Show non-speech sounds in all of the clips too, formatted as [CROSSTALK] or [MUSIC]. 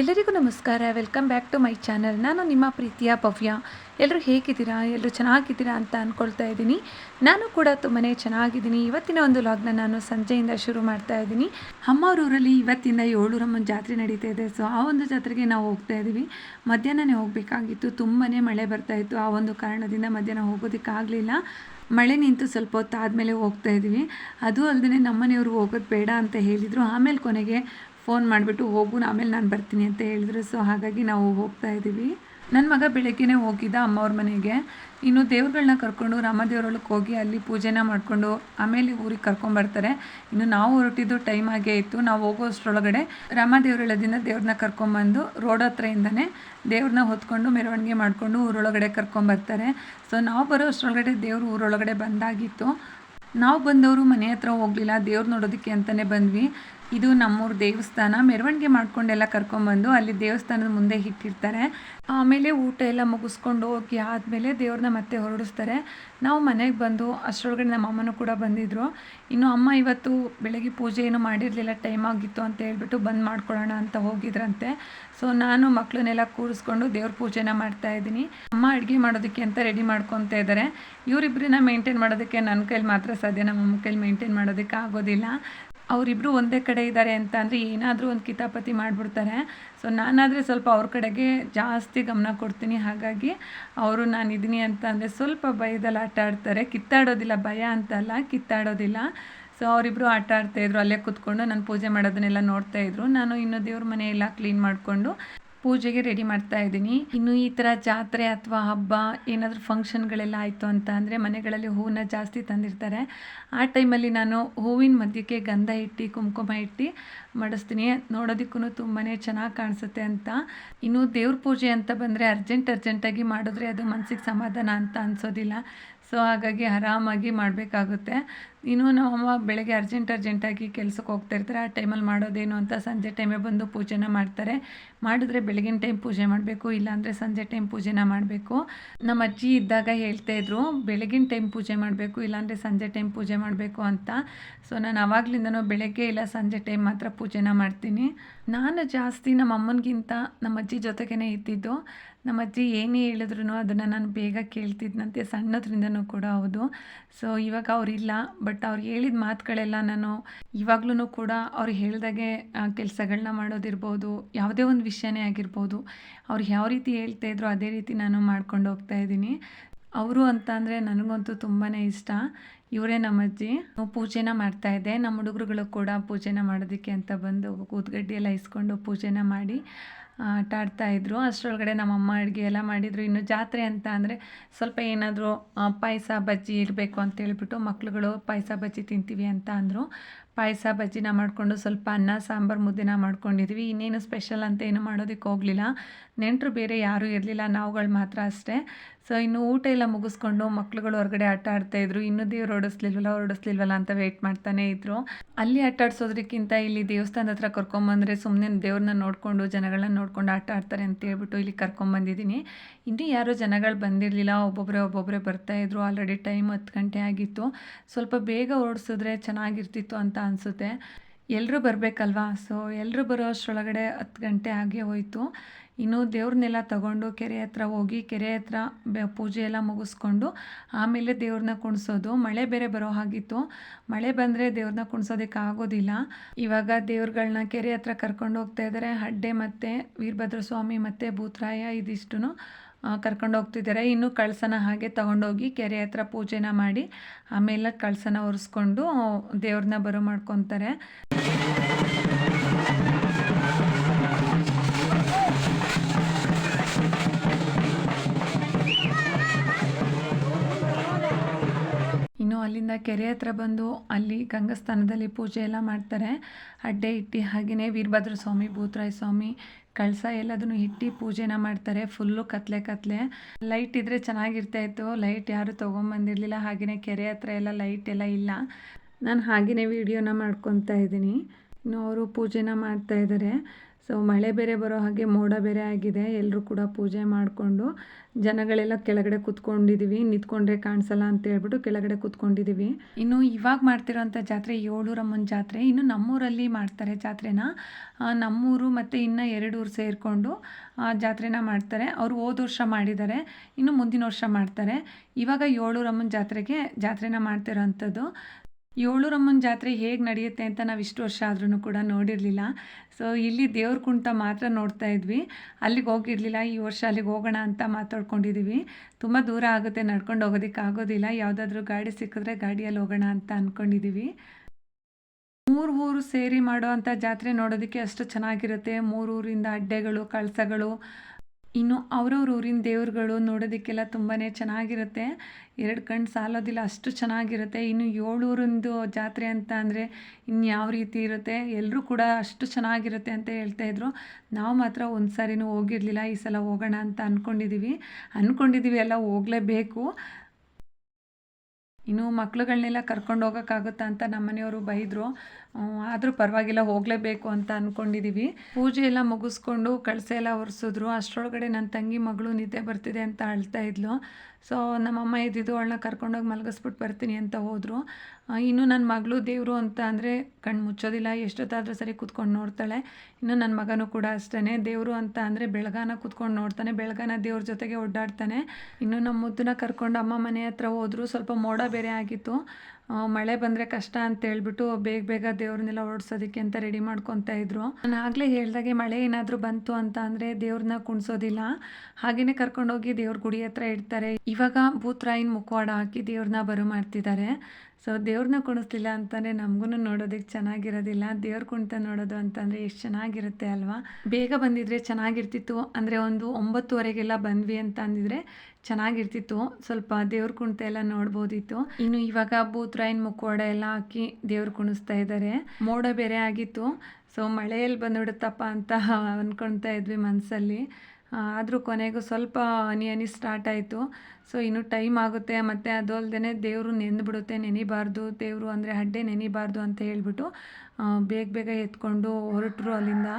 ಎಲ್ಲರಿಗೂ ನಮಸ್ಕಾರ. Welcome back to my channel ನಾನು ನಿಮ್ಮ ಪ್ರೀತಿಯ ಭವ್ಯ. ಎಲ್ಲರೂ ಹೇಗಿದ್ದೀರಾ? ಎಲ್ಲರೂ ಚೆನ್ನಾಗಿದ್ದೀರಾ ಅಂತ ಅಂದ್ಕೊಳ್ತಾ ಇದ್ದೀನಿ. ನಾನು ಕೂಡ ತುಂಬಾ ಚೆನ್ನಾಗಿದ್ದೀನಿ. ಇವತ್ತಿನ ಒಂದು ಲಾಗ್ನ ನಾನು ಸಂಜೆಯಿಂದ ಶುರು ಮಾಡ್ತಾ ಇದ್ದೀನಿ. ಅಮ್ಮವರೂರಲ್ಲಿ ಇವತ್ತಿಂದ ಏಳೂರಮ್ಮನ ಜಾತ್ರೆ ನಡೀತಾ ಇದೆ. ಸೊ ಆ ಒಂದು ಜಾತ್ರೆಗೆ ನಾವು ಹೋಗ್ತಾ ಇದ್ದೀವಿ. ಮಧ್ಯಾಹ್ನನೇ ಹೋಗಬೇಕಾಗಿತ್ತು. ತುಂಬಾ ಮಳೆ ಬರ್ತಾ ಇತ್ತು. ಆ ಒಂದು ಕಾರಣದಿಂದ ಮಧ್ಯಾಹ್ನ ಹೋಗೋದಕ್ಕಾಗಲಿಲ್ಲ ಮಳೆ ನಿಂತು ಸ್ವಲ್ಪ ಹೊತ್ತು ಆದಮೇಲೆ ಹೋಗ್ತಾ ಇದ್ದೀವಿ. ಅದು ಅಲ್ಲದೆ ನಮ್ಮನೆಯವರು ಹೋಗೋದು ಬೇಡ ಅಂತ ಹೇಳಿದರು. ಆಮೇಲೆ ಕೊನೆಗೆ ಫೋನ್ ಮಾಡಿಬಿಟ್ಟು ಹೋಗು ಆಮೇಲೆ ನಾನು ಬರ್ತೀನಿ ಅಂತ ಹೇಳಿದ್ರು. ಸೊ ಹಾಗಾಗಿ ನಾವು ಹೋಗ್ತಾ ಇದ್ದೀವಿ ನನ್ನ ಮಗ ಬೆಳಗ್ಗೆನೇ ಹೋಗಿದ್ದ ಅಮ್ಮವ್ರ ಮನೆಗೆ. ಇನ್ನು ದೇವ್ರುಗಳನ್ನ ಕರ್ಕೊಂಡು ರಾಮದೇವ್ರೊಳಗೆ ಹೋಗಿ ಅಲ್ಲಿ ಪೂಜೆನ ಮಾಡಿಕೊಂಡು ಆಮೇಲೆ ಊರಿಗೆ ಕರ್ಕೊಂಬರ್ತಾರೆ ಇನ್ನು ನಾವು ಹೊರಟಿದ್ದು ಟೈಮ್ ಆಗೇ ಇತ್ತು. ನಾವು ಹೋಗೋ ಅಷ್ಟರೊಳಗಡೆ ರಾಮದೇವ್ರಳದಿಂದ ದೇವ್ರನ್ನ ಕರ್ಕೊಂಬಂದು ರೋಡ್ ಹತ್ರದಿಂದನೇ ದೇವ್ರನ್ನ ಹೊತ್ಕೊಂಡು ಮೆರವಣಿಗೆ ಮಾಡಿಕೊಂಡು ಊರೊಳಗಡೆ ಕರ್ಕೊಂಬರ್ತಾರೆ ಸೊ ನಾವು ಬರೋ ಅಷ್ಟರೊಳಗಡೆ ದೇವರು ಊರೊಳಗಡೆ ಬಂದಾಗಿತ್ತು. ನಾವು ಬಂದವರು ಮನೆ ಹತ್ರ ಹೋಗಲಿಲ್ಲ. ದೇವ್ರು ನೋಡೋದಕ್ಕೆ ಅಂತಲೇ ಬಂದ್ವಿ. ಇದು ನಮ್ಮೂರು ದೇವಸ್ಥಾನ. ಮೆರವಣಿಗೆ ಮಾಡ್ಕೊಂಡೆಲ್ಲ ಕರ್ಕೊಂಡ್ಬಂದು ಅಲ್ಲಿ ದೇವಸ್ಥಾನದ ಮುಂದೆ ಇಟ್ಟಿರ್ತಾರೆ. ಆಮೇಲೆ ಊಟ ಎಲ್ಲ ಮುಗಿಸ್ಕೊಂಡು ಹೋಗಿ ಆದಮೇಲೆ ದೇವ್ರನ್ನ ಮತ್ತೆ ಹೊರಡಿಸ್ತಾರೆ. ನಾವು ಮನೆಗೆ ಬಂದು ಅಷ್ಟರೊಳಗಡೆ ನಮ್ಮ ಅಮ್ಮನೂ ಕೂಡ ಬಂದಿದ್ದರು ಇನ್ನು ಅಮ್ಮ ಇವತ್ತು ಬೆಳಗ್ಗೆ ಪೂಜೆ ಏನು ಮಾಡಿರಲಿಲ್ಲ ಟೈಮ್ ಆಗಿತ್ತು ಅಂತ ಹೇಳ್ಬಿಟ್ಟು ಬಂದ್ ಮಾಡ್ಕೊಳ್ಳೋಣ ಅಂತ ಹೋಗಿದ್ರಂತೆ. ಸೊ ನಾನು ಮಕ್ಕಳನ್ನೆಲ್ಲ ಕೂರಿಸ್ಕೊಂಡು ದೇವ್ರ ಪೂಜೆನ ಮಾಡ್ತಾ ಇದ್ದೀನಿ. ಅಮ್ಮ ಅಡುಗೆ ಮಾಡೋದಕ್ಕೆ ಅಂತ ರೆಡಿ ಮಾಡ್ಕೊತಾ ಇದ್ದಾರೆ. ಇವರಿಬ್ಬರನ್ನ ಮೇಂಟೈನ್ ಮಾಡೋದಕ್ಕೆ ನನ್ನ ಕೈಲಿ ಮಾತ್ರ ಸಾಧ್ಯ. ನಮ್ಮ ಅಮ್ಮ ಕೈಲಿ ಮೇಂಟೈನ್ ಮಾಡೋದಕ್ಕೆ ಆಗೋದಿಲ್ಲ. ಅವರಿಬ್ಬರು ಒಂದೇ ಕಡೆ ಇದ್ದಾರೆ ಅಂತ ಅಂದರೆ ಏನಾದರೂ ಒಂದು ಕಿತಾಪತಿ ಮಾಡಿಬಿಡ್ತಾರೆ. ಸೊ ನಾನಾದರೆ ಸ್ವಲ್ಪ ಅವ್ರ ಕಡೆಗೆ ಜಾಸ್ತಿ ಗಮನ ಕೊಡ್ತೀನಿ. ಹಾಗಾಗಿ ಅವರು ನಾನು ಇದ್ದೀನಿ ಅಂತ ಅಂದರೆ ಸ್ವಲ್ಪ ಭಯದಲ್ಲಿ ಆಟ ಆಡ್ತಾರೆ. ಕಿತ್ತಾಡೋದಿಲ್ಲ, ಭಯ ಅಂತಲ್ಲ ಕಿತ್ತಾಡೋದಿಲ್ಲ. ಸೊ ಅವರಿಬ್ಬರು ಆಟ ಆಡ್ತಾಯಿದ್ರು ಅಲ್ಲೇ ಕೂತ್ಕೊಂಡು ನಾನು ಪೂಜೆ ಮಾಡೋದನ್ನೆಲ್ಲ ನೋಡ್ತಾಯಿದ್ರು ನಾನು ಇನ್ನು ದೇವ್ರ ಮನೆಯೆಲ್ಲ ಕ್ಲೀನ್ ಮಾಡಿಕೊಂಡು ಪೂಜೆಗೆ ರೆಡಿ ಮಾಡ್ತಾ ಇದ್ದೀನಿ. ಇನ್ನು ಈ ಥರ ಜಾತ್ರೆ ಅಥವಾ ಹಬ್ಬ ಏನಾದರೂ ಫಂಕ್ಷನ್ಗಳೆಲ್ಲ ಆಯಿತು ಅಂತ ಅಂದರೆ ಮನೆಗಳಲ್ಲಿ ಹೂವನ್ನ ಜಾಸ್ತಿ ತಂದಿರ್ತಾರೆ. ಆ ಟೈಮಲ್ಲಿ ನಾನು ಹೂವಿನ ಮಧ್ಯಕ್ಕೆ ಗಂಧ ಇಟ್ಟು, ಕುಂಕುಮ ಇಟ್ಟು ಮಾಡಿಸ್ತೀನಿ. ನೋಡೋದಕ್ಕೂ ತುಂಬಾ ಚೆನ್ನಾಗಿ ಕಾಣಿಸುತ್ತೆ ಅಂತ. ಇನ್ನು ದೇವ್ರ ಪೂಜೆ ಅಂತ ಬಂದರೆ ಅರ್ಜೆಂಟ್ ಅರ್ಜೆಂಟಾಗಿ ಮಾಡಿದ್ರೆ ಅದು ಮನಸ್ಸಿಗೆ ಸಮಾಧಾನ ಅಂತ ಅನಿಸೋದಿಲ್ಲ. ಸೊ ಹಾಗಾಗಿ ಆರಾಮಾಗಿ ಮಾಡಬೇಕಾಗುತ್ತೆ. ಇನ್ನು ನಮ್ಮಮ್ಮ ಬೆಳಗ್ಗೆ ಅರ್ಜೆಂಟ್ ಅರ್ಜೆಂಟಾಗಿ ಕೆಲ್ಸಕ್ಕೆ ಹೋಗ್ತಾ ಇರ್ತಾರೆ. ಆ ಟೈಮಲ್ಲಿ ಮಾಡೋದೇನು ಅಂತ ಸಂಜೆ ಟೈಮೇ ಬಂದು ಪೂಜೆನ ಮಾಡ್ತಾರೆ. ಮಾಡಿದ್ರೆ ಬೆಳಗಿನ ಟೈಮ್ ಪೂಜೆ ಮಾಡಬೇಕು, ಇಲ್ಲಾಂದರೆ ಸಂಜೆ ಟೈಮ್ ಪೂಜೆನ ಮಾಡಬೇಕು. ನಮ್ಮ ಅಜ್ಜಿ ಇದ್ದಾಗ ಹೇಳ್ತಾ ಇದ್ರು, ಬೆಳಗಿನ ಟೈಮ್ ಪೂಜೆ ಮಾಡಬೇಕು, ಇಲ್ಲಾಂದರೆ ಸಂಜೆ ಟೈಮ್ ಪೂಜೆ ಮಾಡಬೇಕು ಅಂತ. ಸೊ ನಾನು ಆವಾಗಲಿಂದನೂ ಬೆಳಗ್ಗೆ ಇಲ್ಲ, ಸಂಜೆ ಟೈಮ್ ಮಾತ್ರ ಪೂಜೆನ ಮಾಡ್ತೀನಿ. ನಾನು ಜಾಸ್ತಿ ನಮ್ಮ ಅಮ್ಮನಿಗಿಂತ ನಮ್ಮ ಅಜ್ಜಿ ಜೊತೆಗೇ ಇದ್ದಿದ್ದು. ನಮ್ಮ ಅಜ್ಜಿ ಏನೇ ಹೇಳಿದ್ರು ಅದನ್ನು ನಾನು ಬೇಗ ಕೇಳ್ತಿದ್ದಂತೆ ಸಣ್ಣದ್ರಿಂದನೂ ಕೂಡ ಹೌದು. ಸೊ ಇವಾಗ ಅವರಿಲ್ಲ ಬಟ್ ಅವ್ರು ಹೇಳಿದ ಮಾತುಗಳೆಲ್ಲ ನಾನು ಇವಾಗ್ಲೂ ಕೂಡ ಅವ್ರು ಹೇಳ್ದಾಗೆ ಕೆಲಸಗಳನ್ನ ಮಾಡೋದಿರ್ಬೋದು, ಯಾವುದೇ ಒಂದು ವಿಷಯನೇ ಆಗಿರ್ಬೋದು, ಅವ್ರು ಯಾವ ರೀತಿ ಹೇಳ್ತಾ ಇದ್ರು ಅದೇ ರೀತಿ ನಾನು ಮಾಡ್ಕೊಂಡು ಹೋಗ್ತಾ ಇದ್ದೀನಿ. ಅವರು ಅಂತ ಅಂದರೆ ನನಗಂತೂ ತುಂಬಾ ಇಷ್ಟ. ಇವರೇ ನಮ್ಮಜ್ಜಿ. ಪೂಜೆನ ಮಾಡ್ತಾ ಇದ್ದೆ. ನಮ್ಮ ಹುಡುಗರುಗಳು ಕೂಡ ಪೂಜೆನ ಮಾಡೋದಕ್ಕೆ ಅಂತ ಬಂದು ಕೂತ್ಗಡ್ಡಿ ಎಲ್ಲ ಇಸ್ಕೊಂಡು ಪೂಜೆನ ಮಾಡಿ ಆಟ ಆಡ್ತಾಯಿದ್ರು ಅಷ್ಟರೊಳಗಡೆ ನಮ್ಮಮ್ಮ ಅಡುಗೆ ಎಲ್ಲ ಮಾಡಿದರು. ಇನ್ನು ಜಾತ್ರೆ ಅಂತ ಅಂದರೆ ಸ್ವಲ್ಪ ಏನಾದರೂ ಪಾಯಸ ಬಜ್ಜಿ ಇರಬೇಕು ಅಂತ ಹೇಳ್ಬಿಟ್ಟು ಮಕ್ಳುಗಳು ಪಾಯಸ ಬಜ್ಜಿ ತಿಂತೀವಿ ಅಂತ ಅಂದರು. ಪಾಯಸ, ಬಜ್ಜಿನ ಮಾಡಿಕೊಂಡು ಸ್ವಲ್ಪ ಅನ್ನ, ಸಾಂಬಾರು ಮುದ್ದೆನ ಮಾಡ್ಕೊಂಡಿದ್ವಿ. ಇನ್ನೇನು ಸ್ಪೆಷಲ್ ಅಂತ ಏನು ಮಾಡೋದಕ್ಕೆ ಹೋಗಲಿಲ್ಲ. ನೆಂಟರು ಬೇರೆ ಯಾರೂ ಇರಲಿಲ್ಲ. ನಾವುಗಳು ಮಾತ್ರ ಅಷ್ಟೇ. ಸೊ ಇನ್ನು ಊಟ ಎಲ್ಲ ಮುಗಿಸ್ಕೊಂಡು ಮಕ್ಳುಗಳು ಹೊರಗಡೆ ಆಟ ಆಡ್ತಾಯಿದ್ರು ಇನ್ನೂ ದೇವ್ರು ಓಡಿಸ್ಲಿಲ್ವಲ್ಲ ಓಡಿಸ್ಲಿಲ್ವಲ್ಲ ಅಂತ ವೆಯ್ಟ್ ಮಾಡ್ತಾನೇ ಇದ್ರು. ಅಲ್ಲಿ ಆಟ ಇಲ್ಲಿ ದೇವಸ್ಥಾನದ ಹತ್ರ ಕರ್ಕೊಂಬಂದರೆ ಸುಮ್ಮನೆ ದೇವ್ರನ್ನ ನೋಡಿಕೊಂಡು, ಜನಗಳನ್ನ ನೋಡ್ಕೊಂಡು ಆಟ ಆಡ್ತಾರೆ ಅಂತ ಹೇಳ್ಬಿಟ್ಟು ಇಲ್ಲಿ ಕರ್ಕೊಂಬಂದಿದ್ದೀನಿ. ಇನ್ನೂ ಯಾರೂ ಜನಗಳು ಬಂದಿರಲಿಲ್ಲ. ಒಬ್ಬೊಬ್ಬರೇ ಒಬ್ಬೊಬ್ಬರೇ ಬರ್ತಾಯಿದ್ರು ಆಲ್ರೆಡಿ ಟೈಮ್ ಹತ್ತು ಗಂಟೆ ಆಗಿತ್ತು. ಸ್ವಲ್ಪ ಬೇಗ ಓಡಿಸಿದ್ರೆ ಚೆನ್ನಾಗಿರ್ತಿತ್ತು ಅಂತ ಅನಿಸುತ್ತೆ. ಎಲ್ಲರೂ ಬರಬೇಕಲ್ವಾ? ಸೊ ಎಲ್ಲರೂ ಬರೋ ಅಷ್ಟರೊಳಗಡೆ ಹತ್ತು ಗಂಟೆ ಆಗೇ ಹೋಯಿತು. ಇನ್ನು ದೇವ್ರನ್ನೆಲ್ಲ ತಗೊಂಡು ಕೆರೆ ಹತ್ರ ಹೋಗಿ ಕೆರೆ ಹತ್ರ ಪೂಜೆ ಎಲ್ಲ ಮುಗಿಸ್ಕೊಂಡು ಆಮೇಲೆ ದೇವ್ರನ್ನ ಕುಣಿಸೋದು. ಮಳೆ ಬೇರೆ ಬರೋ ಹಾಗಿತ್ತು. ಮಳೆ ಬಂದರೆ ದೇವ್ರನ್ನ ಕುಣಿಸೋದಕ್ಕೆ ಆಗೋದಿಲ್ಲ. ಇವಾಗ ದೇವ್ರುಗಳನ್ನ ಕೆರೆ ಹತ್ರ ಕರ್ಕೊಂಡು ಹೋಗ್ತಾ ಇದ್ದಾರೆ ಹಡ್ಡೆ ಮತ್ತು ವೀರಭದ್ರ ಸ್ವಾಮಿ ಮತ್ತು ಭೂತರಾಯ ಇದಿಷ್ಟು ಕರ್ಕೊಂಡು ಹೋಗ್ತಿದ್ದಾರೆ. ಇನ್ನು ಕಳಸನ ಹಾಗೆ ತಗೊಂಡೋಗಿ ಕೆರೆ ಹತ್ರ ಪೂಜೆನ ಮಾಡಿ ಆಮೇಲೆ ಕಳಸನ ಒರೆಸ್ಕೊಂಡು ದೇವ್ರನ್ನ ಬರೋ ಮಾಡ್ಕೊತಾರೆ. ಇನ್ನು ಅಲ್ಲಿಂದ ಕೆರೆ ಹತ್ರ ಬಂದು ಅಲ್ಲಿ ಗಂಗಸ್ಥಾನದಲ್ಲಿ ಪೂಜೆ ಎಲ್ಲ ಮಾಡ್ತಾರೆ. ಅಡ್ಡೆ ಇಟ್ಟು ಹಾಗೆಯೇ ವೀರಭದ್ರ ಸ್ವಾಮಿ ಭೂತರಾಯ ಸ್ವಾಮಿ ಕಳಸ ಎಲ್ಲದನ್ನು ಇಟ್ಟು ಪೂಜೆನ ಮಾಡ್ತಾರೆ ಫುಲ್ಲು ಕತ್ಲೆ ಕತ್ಲೆ. ಲೈಟ್ ಇದ್ದರೆ ಚೆನ್ನಾಗಿರ್ತಾ ಇತ್ತು. ಲೈಟ್ ಯಾರು ತೊಗೊಂಬಂದಿರಲಿಲ್ಲ. ಹಾಗೆಯೇ ಕೆರೆ ಹತ್ರ ಎಲ್ಲ ಲೈಟ್ ಎಲ್ಲ ಇಲ್ಲ. ನಾನು ಹಾಗೆಯೇ ವೀಡಿಯೋನ ಮಾಡ್ಕೊತಾ ಇದ್ದೀನಿ. ಇನ್ನು ಅವರು ಪೂಜೆನ ಮಾಡ್ತಾ ಇದ್ದಾರೆ ಸೊ ಮಳೆ ಬೇರೆ ಬರೋ ಹಾಗೆ ಮೋಡ ಬೇರೆ ಆಗಿದೆ. ಎಲ್ಲರೂ ಕೂಡ ಪೂಜೆ ಮಾಡಿಕೊಂಡು ಜನಗಳೆಲ್ಲ ಕೆಳಗಡೆ ಕೂತ್ಕೊಂಡಿದ್ದೀವಿ ನಿಂತ್ಕೊಂಡ್ರೆ ಕಾಣಿಸಲ್ಲ ಅಂತ ಹೇಳ್ಬಿಟ್ಟು ಕೆಳಗಡೆ ಕೂತ್ಕೊಂಡಿದ್ದೀವಿ ಇನ್ನು ಇವಾಗ ಮಾಡ್ತಿರೋಂಥ ಜಾತ್ರೆ ಏಳೂರಮ್ಮನ ಜಾತ್ರೆ. ಇನ್ನು ನಮ್ಮೂರಲ್ಲಿ ಮಾಡ್ತಾರೆ ಜಾತ್ರೆನ. ನಮ್ಮೂರು ಮತ್ತು ಇನ್ನು ಎರಡು ಊರು ಸೇರಿಕೊಂಡು ಜಾತ್ರೆನ ಮಾಡ್ತಾರೆ. ಅವರು ಹೋದ ವರ್ಷ ಮಾಡಿದ್ದಾರೆ. ಇನ್ನು ಮುಂದಿನ ವರ್ಷ ಮಾಡ್ತಾರೆ. ಇವಾಗ ಏಳೂರಮ್ಮನ ಜಾತ್ರೆಗೆ ಜಾತ್ರೆನ ಮಾಡ್ತಿರೋಂಥದ್ದು. ಏಳೂರಮ್ಮನ ಜಾತ್ರೆ ಹೇಗೆ ನಡೆಯುತ್ತೆ ಅಂತ ನಾವು ಇಷ್ಟು ವರ್ಷ ಆದ್ರೂ ಕೂಡ ನೋಡಿರಲಿಲ್ಲ. ಸೊ ಇಲ್ಲಿ ದೇವ್ರ ಕುಣಿತ ಮಾತ್ರ ನೋಡ್ತಾ ಇದ್ವಿ. ಅಲ್ಲಿಗೆ ಹೋಗಿರಲಿಲ್ಲ. ಈ ವರ್ಷ ಅಲ್ಲಿಗೆ ಹೋಗೋಣ ಅಂತ ಮಾತಾಡ್ಕೊಂಡಿದ್ದೀವಿ ತುಂಬ ದೂರ ಆಗುತ್ತೆ, ನಡ್ಕೊಂಡು ಹೋಗೋದಕ್ಕೆ ಆಗೋದಿಲ್ಲ. ಯಾವುದಾದ್ರೂ ಗಾಡಿ ಸಿಕ್ಕಿದ್ರೆ ಗಾಡಿಯಲ್ಲಿ ಹೋಗೋಣ ಅಂತ ಅಂದ್ಕೊಂಡಿದ್ದೀವಿ ಮೂರು ಊರು ಸೇರಿ ಮಾಡುವಂಥ ಜಾತ್ರೆ ನೋಡೋದಕ್ಕೆ ಅಷ್ಟು ಚೆನ್ನಾಗಿರುತ್ತೆ. ಮೂರೂರಿಂದ ಅಡ್ಡೆಗಳು, ಕಳಸಗಳು ಇನ್ನು ಅವ್ರವ್ರ ಊರಿನ ದೇವ್ರುಗಳು ನೋಡೋದಕ್ಕೆಲ್ಲ ತುಂಬಾ ಚೆನ್ನಾಗಿರುತ್ತೆ. ಎರಡು ಕಣ್ಣು ಸಾಲೋದಿಲ್ಲ, ಅಷ್ಟು ಚೆನ್ನಾಗಿರುತ್ತೆ. ಇನ್ನು ಏಳೂರಿಂದು ಜಾತ್ರೆ ಅಂತ ಅಂದರೆ ಇನ್ನು ಯಾವ ರೀತಿ ಇರುತ್ತೆ? ಎಲ್ಲರೂ ಕೂಡ ಅಷ್ಟು ಚೆನ್ನಾಗಿರುತ್ತೆ ಅಂತ ಹೇಳ್ತಾ ಇದ್ರು. ನಾವು ಮಾತ್ರ ಒಂದು ಸಾರಿನೂ ಹೋಗಿರಲಿಲ್ಲ, ಈ ಸಲ ಹೋಗೋಣ ಅಂತ ಅಂದ್ಕೊಂಡಿದ್ದೀವಿ ಅಂದ್ಕೊಂಡಿದ್ದೀವಿ ಎಲ್ಲ ಹೋಗಲೇಬೇಕು. ಇನ್ನು ಮಕ್ಳುಗಳನ್ನೆಲ್ಲ ಕರ್ಕೊಂಡು ಹೋಗೋಕ್ಕಾಗುತ್ತಾ ಅಂತ ನಮ್ಮ ಮನೆಯವರು ಬೈದರು. ಆದರೂ ಪರವಾಗಿಲ್ಲ, ಹೋಗಲೇಬೇಕು ಅಂತ ಅಂದ್ಕೊಂಡಿದ್ದೀವಿ ಪೂಜೆ ಎಲ್ಲ ಮುಗಿಸ್ಕೊಂಡು ಕಳಸೆ ಎಲ್ಲ ಒರೆಸಿದ್ರು. ಅಷ್ಟರೊಳಗಡೆ ನನ್ನ ತಂಗಿ ಮಗಳು ನಿದ್ದೆ ಬರ್ತಿದೆ ಅಂತ ಅಳ್ತಾ ಇದ್ಲು. ಸೊ ನಮ್ಮಮ್ಮ ಇದ್ದಿದ್ದು ಅವಳನ್ನ ಕರ್ಕೊಂಡೋಗಿ ಮಲಗಿಸ್ಬಿಟ್ಟು ಬರ್ತೀನಿ ಅಂತ ಹೋದರು. ಇನ್ನು ನನ್ನ ಮಗಳು ದೇವರು ಅಂತ ಅಂದರೆ ಕಣ್ಣು ಮುಚ್ಚೋದಿಲ್ಲ, ಎಷ್ಟೊತ್ತಾದರೂ ಸರಿ ಕೂತ್ಕೊಂಡು ನೋಡ್ತಾಳೆ. ಇನ್ನು ನನ್ನ ಮಗನೂ ಕೂಡ ಅಷ್ಟೇ ದೇವರು ಅಂತ ಅಂದರೆ ಬೆಳಗಾನ ಕೂತ್ಕೊಂಡು ನೋಡ್ತಾನೆ. ಬೆಳಗಾನ ದೇವ್ರ ಜೊತೆಗೆ ಓಡಾಡ್ತಾನೆ. ಇನ್ನು ನಮ್ಮ ಮುದ್ದನ್ನ ಕರ್ಕೊಂಡು ಅಮ್ಮ ಮನೆ ಹತ್ರ ಹೋದ್ರು. ಸ್ವಲ್ಪ ಮೋಡ ಬೇರೆ ಆಗಿತ್ತು. ಮಳೆ ಬಂದರೆ ಕಷ್ಟ ಅಂತ ಹೇಳ್ಬಿಟ್ಟು ಬೇಗ ಬೇಗ ದೇವ್ರನ್ನೆಲ್ಲ ಓಡಿಸೋದಕ್ಕೆ ಅಂತ ರೆಡಿ ಮಾಡ್ಕೊತಾ ಇದ್ರು. ನಾನು ಆಗಲೇ ಹೇಳ್ದಾಗೆ ಮಳೆ ಏನಾದರೂ ಬಂತು ಅಂತ ಅಂದರೆ ದೇವ್ರನ್ನ ಕುಣಿಸೋದಿಲ್ಲ. ಹಾಗೇನೆ ಕರ್ಕೊಂಡೋಗಿ ದೇವ್ರ ಗುಡಿ ಹತ್ರ ಇಡ್ತಾರೆ. ಇವಾಗ ಭೂತ್ರಾಯಿನ ಮುಖವಾಡ ಹಾಕಿ ದೇವ್ರನ್ನ ಬರು ಮಾಡ್ತಿದ್ದಾರೆ. ಸೊ ದೇವ್ರನ್ನ ಕುಣಿಸ್ಲಿಲ್ಲ ಅಂತಂದರೆ ನಮಗೂ ನೋಡೋದಕ್ಕೆ ಚೆನ್ನಾಗಿರೋದಿಲ್ಲ. ದೇವ್ರ ಕುಣಿತ ನೋಡೋದು ಅಂತಂದರೆ ಎಷ್ಟು ಚೆನ್ನಾಗಿರುತ್ತೆ ಅಲ್ವಾ? ಬೇಗ ಬಂದಿದ್ರೆ ಚೆನ್ನಾಗಿರ್ತಿತ್ತು. ಅಂದರೆ ಒಂದು ಒಂಬತ್ತುವರೆಗೆಲ್ಲ ಬಂದ್ವಿ ಅಂತ ಅಂದಿದ್ರೆ ಚೆನ್ನಾಗಿರ್ತಿತ್ತು. ಸ್ವಲ್ಪ ದೇವ್ರ ಕುಣಿತ ಎಲ್ಲ ನೋಡ್ಬೋದಿತ್ತು. ಇನ್ನು ಇವಾಗ ಬೂತ್ರಾಯಿನ ಮುಖವಾಡ ಎಲ್ಲ ಹಾಕಿ ದೇವ್ರು ಕುಣಿಸ್ತಾ ಇದ್ದಾರೆ ಮೋಡ ಬೇರೆ ಆಗಿತ್ತು. ಸೊ ಮಳೆಯಲ್ಲಿ ಬಂದ್ಬಿಡುತ್ತಪ್ಪ ಅಂತ [LAUGHS] ಅಂದ್ಕೊಳ್ತಾ ಇದ್ವಿ ಮನಸ್ಸಲ್ಲಿ ಆದರೂ ಕೊನೆಗೂ ಸ್ವಲ್ಪ ಹನಿ ಹನಿ ಸ್ಟಾರ್ಟ್ ಆಯಿತು. ಸೊ ಇನ್ನು ಟೈಮ್ ಆಗುತ್ತೆ. ಮತ್ತು ಅದು ಅಲ್ಲದೆ ದೇವರು ನೆಂದುಬಿಡುತ್ತೆ ನೆನಿಬಾರ್ದು. ದೇವರು ಅಂದರೆ ಅಡ್ಡೆ ನೆನಿಬಾರ್ದು ಅಂತ ಹೇಳ್ಬಿಟ್ಟು ಬೇಗ ಬೇಗ ಎತ್ಕೊಂಡು ಹೊರಟರು ಅಲ್ಲಿಂದ.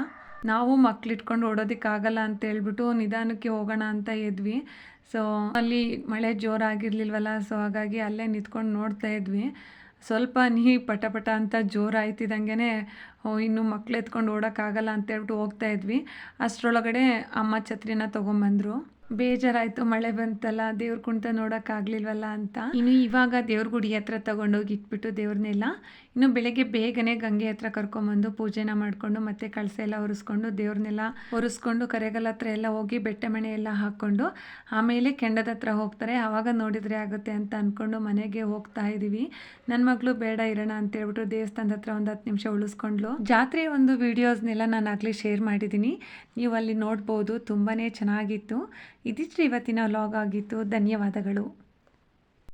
ನಾವು ಮಕ್ಳಿಟ್ಕೊಂಡು ಓಡೋದಕ್ಕಾಗಲ್ಲ ಅಂತ ಹೇಳ್ಬಿಟ್ಟು ನಿಧಾನಕ್ಕೆ ಹೋಗೋಣ ಅಂತ ಎದ್ವಿ ಸೊ ಅಲ್ಲಿ ಮಳೆ ಜೋರಾಗಿರ್ಲಿಲ್ವಲ್ಲ? ಸೊ ಹಾಗಾಗಿ ಅಲ್ಲೇ ನಿಂತ್ಕೊಂಡು ನೋಡ್ತಾ ಇದ್ವಿ. ಸ್ವಲ್ಪ ನೀ ಪಟ ಪಟ ಅಂತ ಜೋರಾಯ್ತಿದ್ದಂಗೆ ಇನ್ನು ಮಕ್ಳು ಎತ್ಕೊಂಡು ಓಡೋಕ್ಕಾಗಲ್ಲ ಅಂತ ಹೇಳ್ಬಿಟ್ಟು ಹೋಗ್ತಾ ಇದ್ವಿ. ಅಷ್ಟರೊಳಗಡೆ ಅಮ್ಮ ಛತ್ರಿನ ತೊಗೊಂಬಂದರು. ಬೇಜಾರಾಯಿತು, ಮಳೆ ಬಂತಲ್ಲ, ದೇವ್ರ ಕುಣಿತ ನೋಡೋಕ್ಕಾಗ್ಲಿಲ್ವಲ್ಲ ಅಂತ. ಇನ್ನು ಇವಾಗ ದೇವ್ರ ಗುಡಿ ಹತ್ರ ತಗೊಂಡೋಗಿ ಇಟ್ಬಿಟ್ಟು ದೇವ್ರನ್ನೆಲ್ಲ ಇನ್ನು ಬೆಳಗ್ಗೆ ಬೇಗನೆ ಗಂಗೆ ಹತ್ರ ಕರ್ಕೊಂಬಂದು ಪೂಜೆನ ಮಾಡಿಕೊಂಡು ಮತ್ತೆ ಕಳಸ ಎಲ್ಲ ಒರೆಸ್ಕೊಂಡು ದೇವ್ರನ್ನೆಲ್ಲ ಒರೆಸ್ಕೊಂಡು ಕರೆಗಲ್ ಹತ್ರ ಎಲ್ಲ ಹೋಗಿ ಬೆಟ್ಟ ಮಣೆ ಎಲ್ಲ ಹಾಕ್ಕೊಂಡು ಆಮೇಲೆ ಕೆಂಡದ ಹತ್ರ ಹೋಗ್ತಾರೆ. ಆವಾಗ ನೋಡಿದರೆ ಆಗುತ್ತೆ ಅಂತ ಅಂದ್ಕೊಂಡು ಮನೆಗೆ ಹೋಗ್ತಾ ಇದ್ದೀವಿ ನನ್ನ ಮಗಳು ಬೇಡ ಇರೋಣ ಅಂತ ಹೇಳ್ಬಿಟ್ಟು ದೇವಸ್ಥಾನದ ಹತ್ರ ಒಂದು ಹತ್ತು ನಿಮಿಷ ಉಳಿಸ್ಕೊಂಡ್ಲು ಜಾತ್ರೆ ಒಂದು ವಿಡಿಯೋಸ್ನೆಲ್ಲ ನಾನು ಆಗಲೇ ಶೇರ್ ಮಾಡಿದ್ದೀನಿ ನೀವು ಅಲ್ಲಿ ನೋಡ್ಬೋದು ತುಂಬಾ ಚೆನ್ನಾಗಿತ್ತು. ಇದಿಷ್ಟು ಇವತ್ತಿನ ವ್ಲಾಗ್ ಆಗಿತ್ತು ಧನ್ಯವಾದಗಳು.